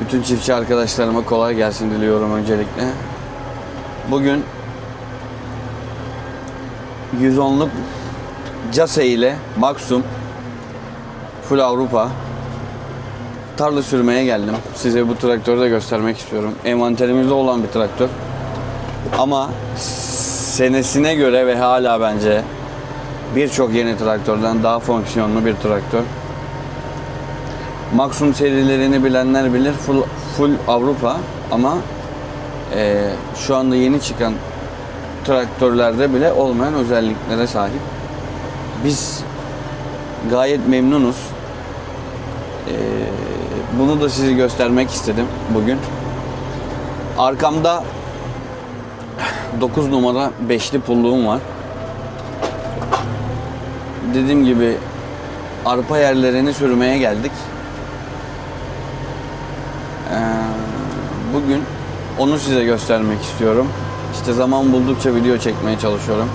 Bütün çiftçi arkadaşlarıma kolay gelsin diliyorum öncelikle. Bugün 110'luk Case ile Maxum Full Avrupa tarla sürmeye geldim. Size bu traktörü de göstermek istiyorum. Envanterimizde olan bir traktör. Ama senesine göre ve hala bence birçok yeni traktörden daha fonksiyonlu bir traktör. Maxum serilerini bilenler bilir. Full, full Avrupa ama eee, şu anda yeni çıkan traktörlerde bile olmayan özelliklere sahip. Biz gayet memnunuz. Eee, bunu da size göstermek istedim bugün. Arkamda 9 numara beşli pulluğum var. Dediğim gibi arpa yerlerini sürmeye geldik. Ee, bugün onu size göstermek istiyorum. İşte zaman buldukça video çekmeye çalışıyorum.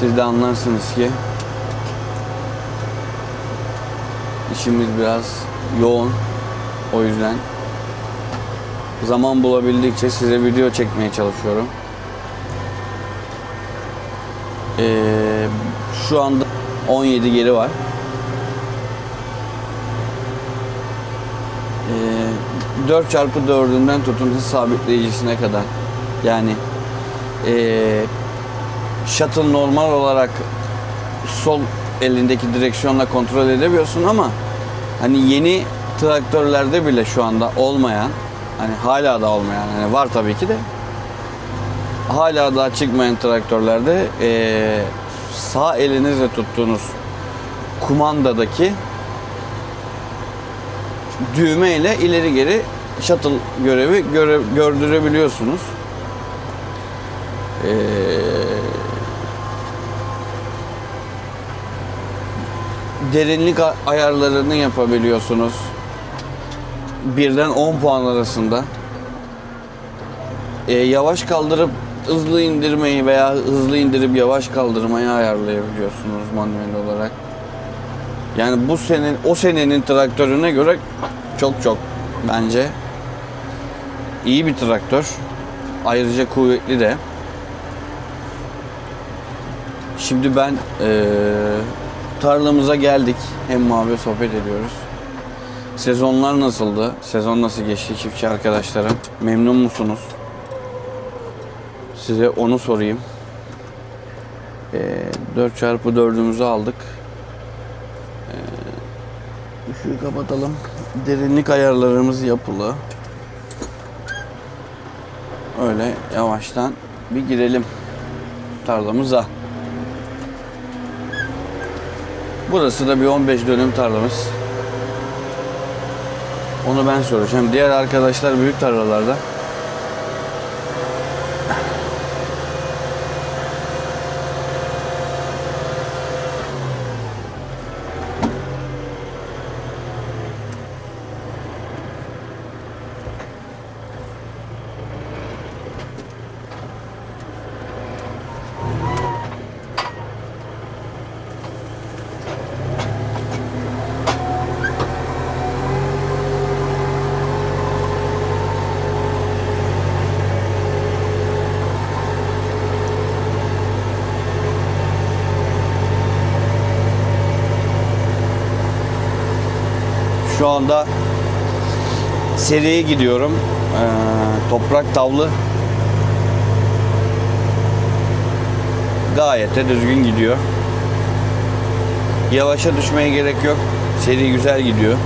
Siz de anlarsınız ki işimiz biraz yoğun. O yüzden zaman bulabildikçe size video çekmeye çalışıyorum. Ee, şu anda 17 geri var. Ee, 4 çarpı 4'ünden tutun hız sabitleyicisine kadar. Yani ee, shuttle normal olarak sol elindeki direksiyonla kontrol edebiliyorsun ama hani yeni traktörlerde bile şu anda olmayan hani hala da olmayan hani var tabii ki de hala daha çıkmayan traktörlerde ee, sağ elinizle tuttuğunuz kumandadaki düğme ile ileri geri shuttle görevi göre, gördürebiliyorsunuz. Ee, derinlik ayarlarını yapabiliyorsunuz. Birden 10 puan arasında. Ee, yavaş kaldırıp hızlı indirmeyi veya hızlı indirip yavaş kaldırmayı ayarlayabiliyorsunuz manuel olarak. Yani bu senin o senenin traktörüne göre çok çok bence iyi bir traktör. Ayrıca kuvvetli de. Şimdi ben eee, tarlamıza geldik. Hem muhabbet sohbet ediyoruz. Sezonlar nasıldı? Sezon nasıl geçti çiftçi arkadaşlarım? Memnun musunuz? Size onu sorayım. Eee 4x4'ümüzü aldık. Işığı kapatalım. Derinlik ayarlarımız yapılı. Öyle yavaştan bir girelim tarlamıza. Burası da bir 15 dönüm tarlamız. Onu ben soracağım. Diğer arkadaşlar büyük tarlalarda. Şu anda seriye gidiyorum. Ee, toprak tavlı. Gayet de düzgün gidiyor. Yavaşa düşmeye gerek yok. Seri güzel gidiyor.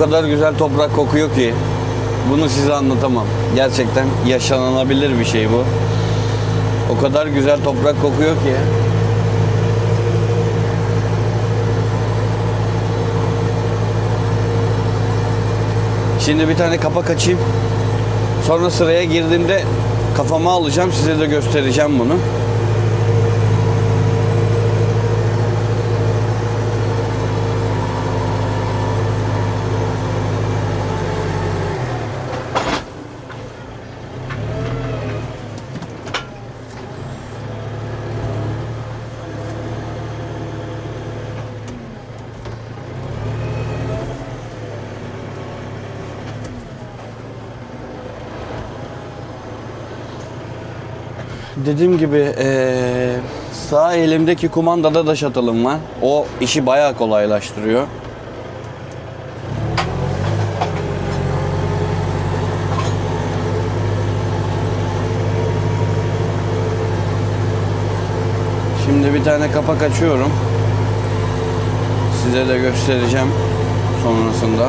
Kadar güzel toprak kokuyor ki bunu size anlatamam. Gerçekten yaşanılabilir bir şey bu. O kadar güzel toprak kokuyor ki. Şimdi bir tane kapak açayım. Sonra sıraya girdiğimde kafama alacağım. Size de göstereceğim bunu. Dediğim gibi eee, sağ elimdeki kumandada da şatılım var. O işi bayağı kolaylaştırıyor. Şimdi bir tane kapak açıyorum. Size de göstereceğim sonrasında.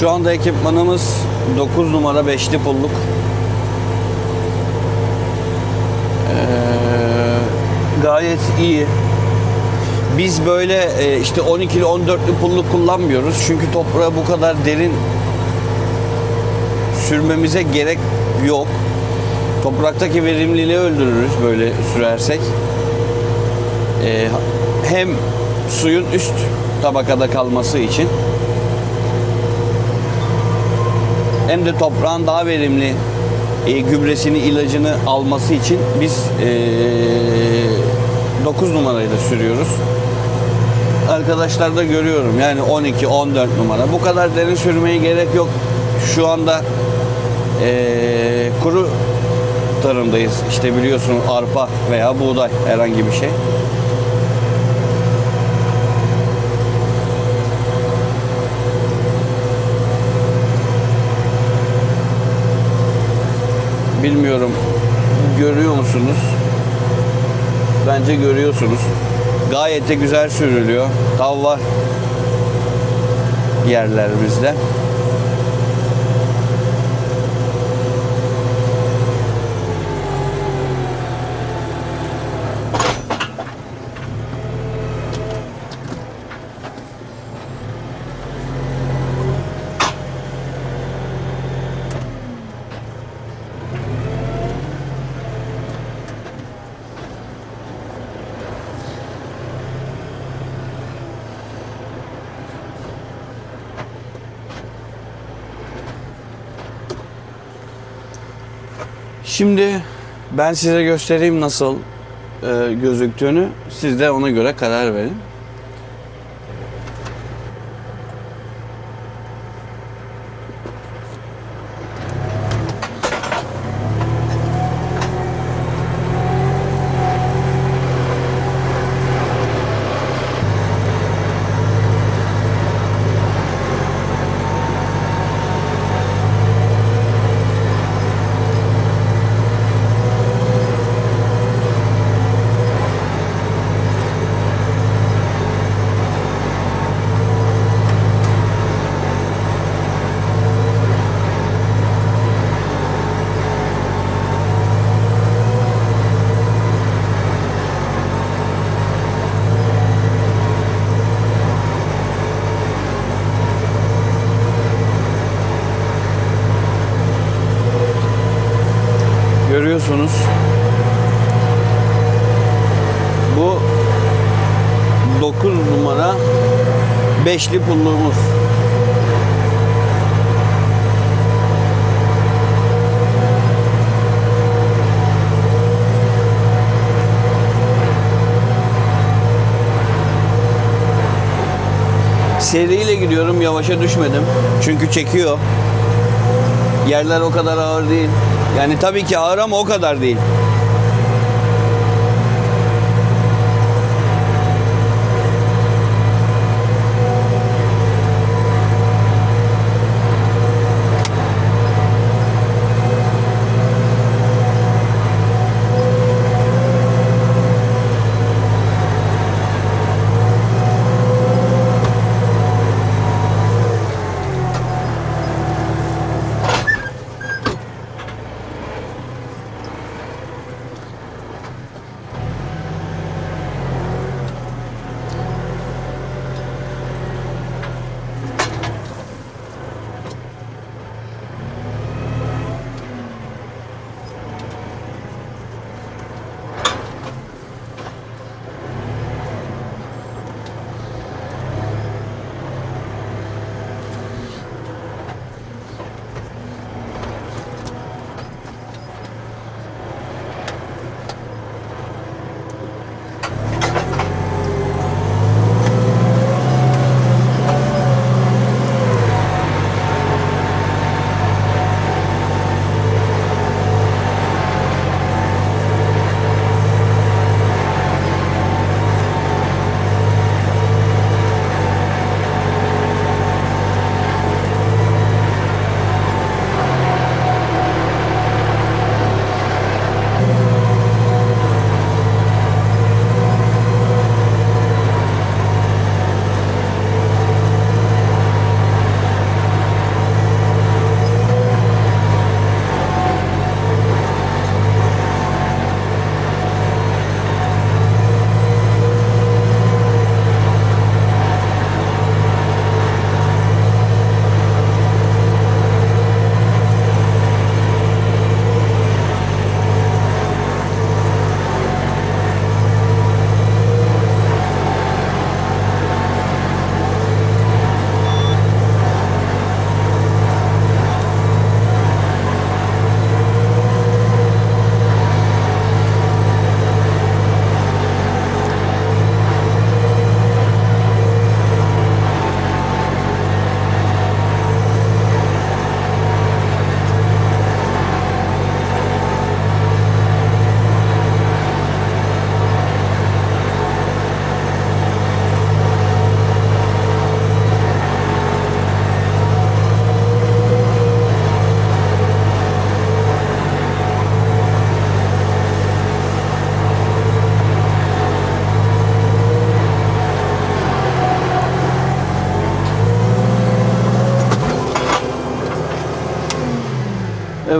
Şu anda ekipmanımız 9 numara 5'li pulluk. Ee, gayet iyi. Biz böyle e, işte 12'li 14'lü pulluk kullanmıyoruz. Çünkü toprağı bu kadar derin sürmemize gerek yok. Topraktaki verimliliği öldürürüz böyle sürersek. Ee, hem suyun üst tabakada kalması için hem de toprağın daha verimli e, gübresini, ilacını alması için biz e, 9 numarayı da sürüyoruz. Arkadaşlar da görüyorum yani 12, 14 numara. Bu kadar derin sürmeye gerek yok. Şu anda e, kuru tarımdayız. İşte biliyorsun arpa veya buğday herhangi bir şey. Bilmiyorum görüyor musunuz? Bence görüyorsunuz. Gayet de güzel sürülüyor. Tav var yerlerimizde. Şimdi ben size göstereyim nasıl e, gözüktüğünü. Siz de ona göre karar verin. Görüyorsunuz. Bu 9 numara beşli pulluğumuz. Seriyle gidiyorum yavaşa düşmedim. Çünkü çekiyor. Yerler o kadar ağır değil. Yani tabii ki ağır ama o kadar değil.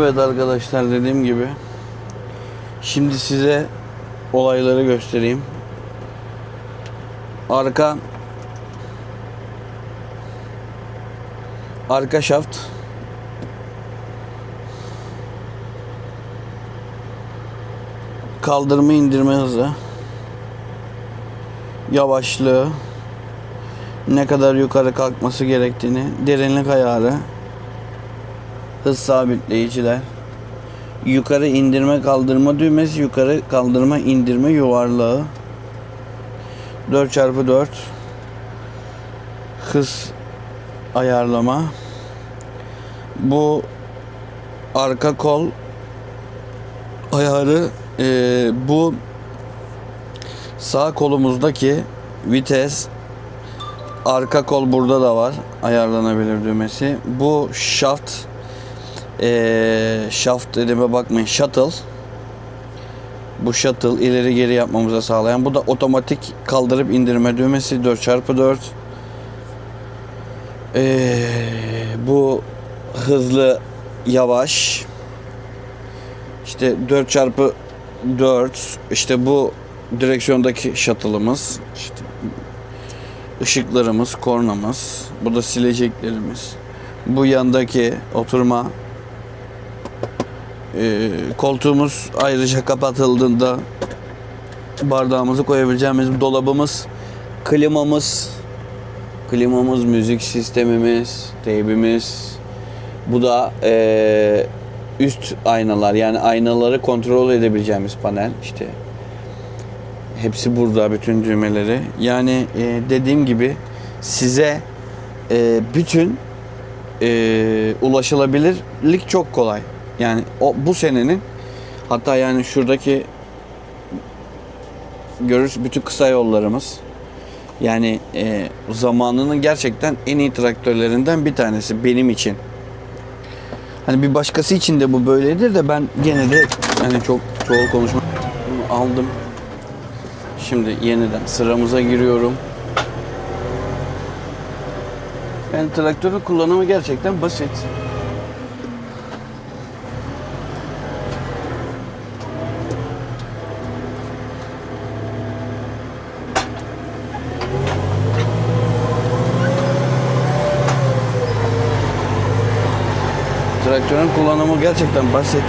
Evet arkadaşlar dediğim gibi. Şimdi size olayları göstereyim. Arka arka şaft. Kaldırma indirme hızı. Yavaşlığı. Ne kadar yukarı kalkması gerektiğini. Derinlik ayarı hız sabitleyiciler. Yukarı indirme kaldırma düğmesi yukarı kaldırma indirme yuvarlağı. 4x4 hız ayarlama. Bu arka kol ayarı eee, bu sağ kolumuzdaki vites arka kol burada da var ayarlanabilir düğmesi. Bu shaft eee shaft dediğime bakmayın shuttle. Bu shuttle ileri geri yapmamıza sağlayan bu da otomatik kaldırıp indirme düğmesi 4x4 Eee, bu hızlı yavaş. İşte 4x4 işte bu direksiyondaki shuttle'ımız işte ışıklarımız kornamız bu da sileceklerimiz. Bu yandaki oturma eee, koltuğumuz ayrıca kapatıldığında bardağımızı koyabileceğimiz dolabımız klimamız klimamız müzik sistemimiz teybimiz. Bu da eee, üst aynalar yani aynaları kontrol edebileceğimiz panel işte. Hepsi burada bütün düğmeleri. Yani e, dediğim gibi size e, bütün e, ulaşılabilirlik çok kolay yani o bu senenin hatta yani şuradaki görürüz bütün kısa yollarımız yani e, zamanının gerçekten en iyi traktörlerinden bir tanesi benim için. Hani bir başkası için de bu böyledir de ben gene de yani çok çoğul konuşma aldım. Şimdi yeniden sıramıza giriyorum. Yani traktörün kullanımı gerçekten basit. Traktörün kullanımı gerçekten basit.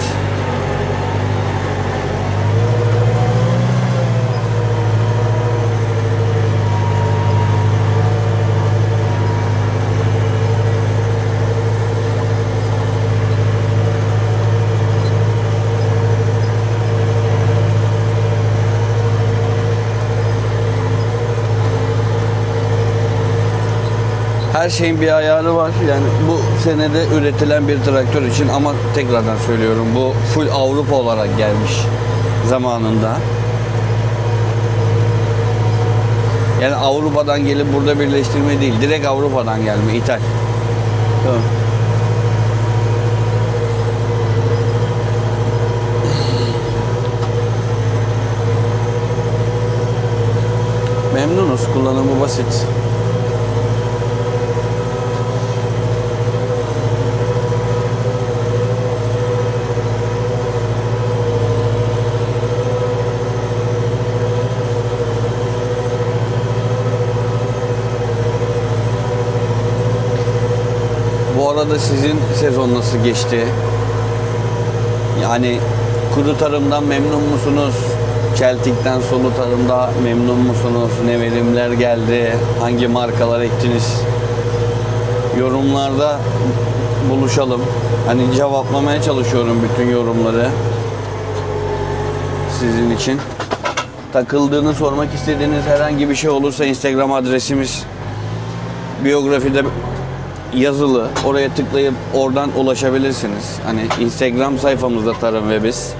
Her şeyin bir ayarı var. Yani bu senede üretilen bir traktör için ama tekrardan söylüyorum bu full Avrupa olarak gelmiş zamanında. Yani Avrupa'dan gelip burada birleştirme değil. Direkt Avrupa'dan gelme, ithal. Memnunuz. Kullanımı basit. Bu arada sizin sezon nasıl geçti? Yani kuru tarımdan memnun musunuz? Çeltik'ten sulu tarımda memnun musunuz? Ne verimler geldi? Hangi markalar ektiniz? Yorumlarda buluşalım. Hani cevaplamaya çalışıyorum bütün yorumları. Sizin için. Takıldığını sormak istediğiniz herhangi bir şey olursa Instagram adresimiz biyografide yazılı. Oraya tıklayıp oradan ulaşabilirsiniz. Hani Instagram sayfamızda Tarım ve Biz.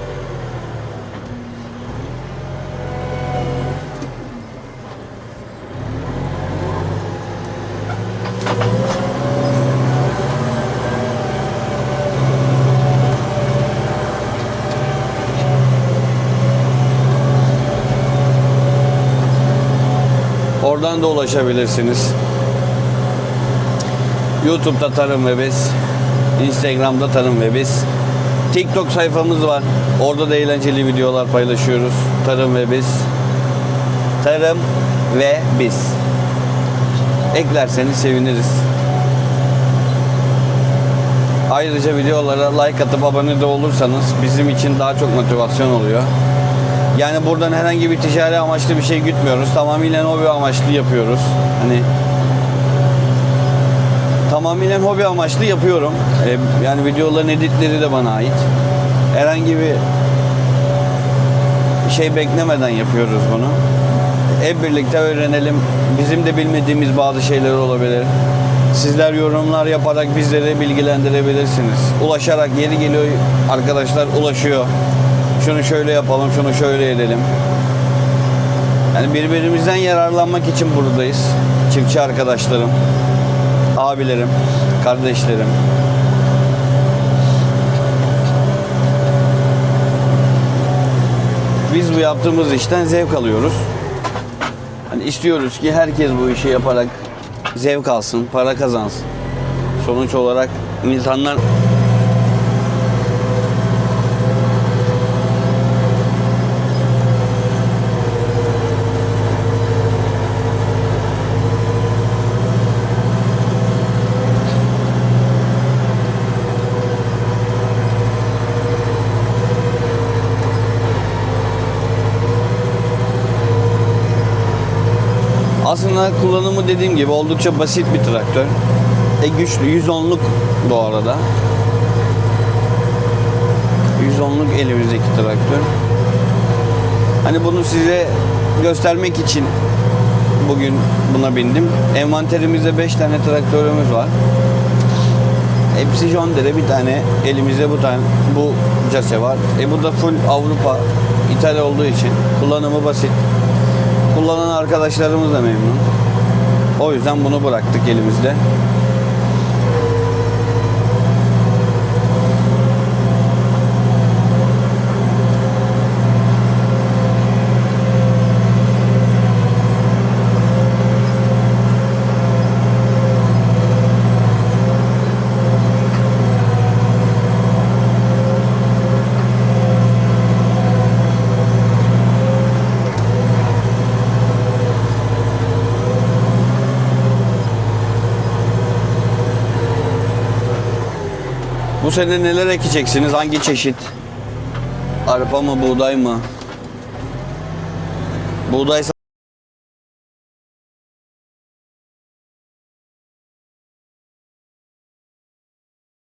Oradan da ulaşabilirsiniz. YouTube'da Tarım ve Biz, Instagram'da Tarım ve Biz. TikTok sayfamız var. Orada da eğlenceli videolar paylaşıyoruz. Tarım ve biz. Tarım ve biz. Eklerseniz seviniriz. Ayrıca videolara like atıp abone de olursanız bizim için daha çok motivasyon oluyor. Yani buradan herhangi bir ticari amaçlı bir şey gütmüyoruz. Tamamıyla hobi amaçlı yapıyoruz. Hani tamamen hobi amaçlı yapıyorum. Ee, yani videoların editleri de bana ait. Herhangi bir şey beklemeden yapıyoruz bunu. Hep birlikte öğrenelim. Bizim de bilmediğimiz bazı şeyler olabilir. Sizler yorumlar yaparak bizleri bilgilendirebilirsiniz. Ulaşarak yeri geliyor arkadaşlar ulaşıyor. Şunu şöyle yapalım, şunu şöyle edelim. Yani birbirimizden yararlanmak için buradayız. Çiftçi arkadaşlarım, abilerim, kardeşlerim. Biz bu yaptığımız işten zevk alıyoruz. Hani istiyoruz ki herkes bu işi yaparak zevk alsın, para kazansın. Sonuç olarak insanlar Aslında kullanımı dediğim gibi oldukça basit bir traktör. E güçlü, 110'luk bu arada. 110'luk elimizdeki traktör. Hani bunu size göstermek için bugün buna bindim. Envanterimizde 5 tane traktörümüz var. Hepsi John Deere bir tane elimizde bu tane bu case var. E bu da full Avrupa ithal olduğu için kullanımı basit. Kullanan arkadaşlarımız da memnun. O yüzden bunu bıraktık elimizde. Bu sene neler ekeceksiniz? Hangi çeşit? Arpa mı, buğday mı? Buğday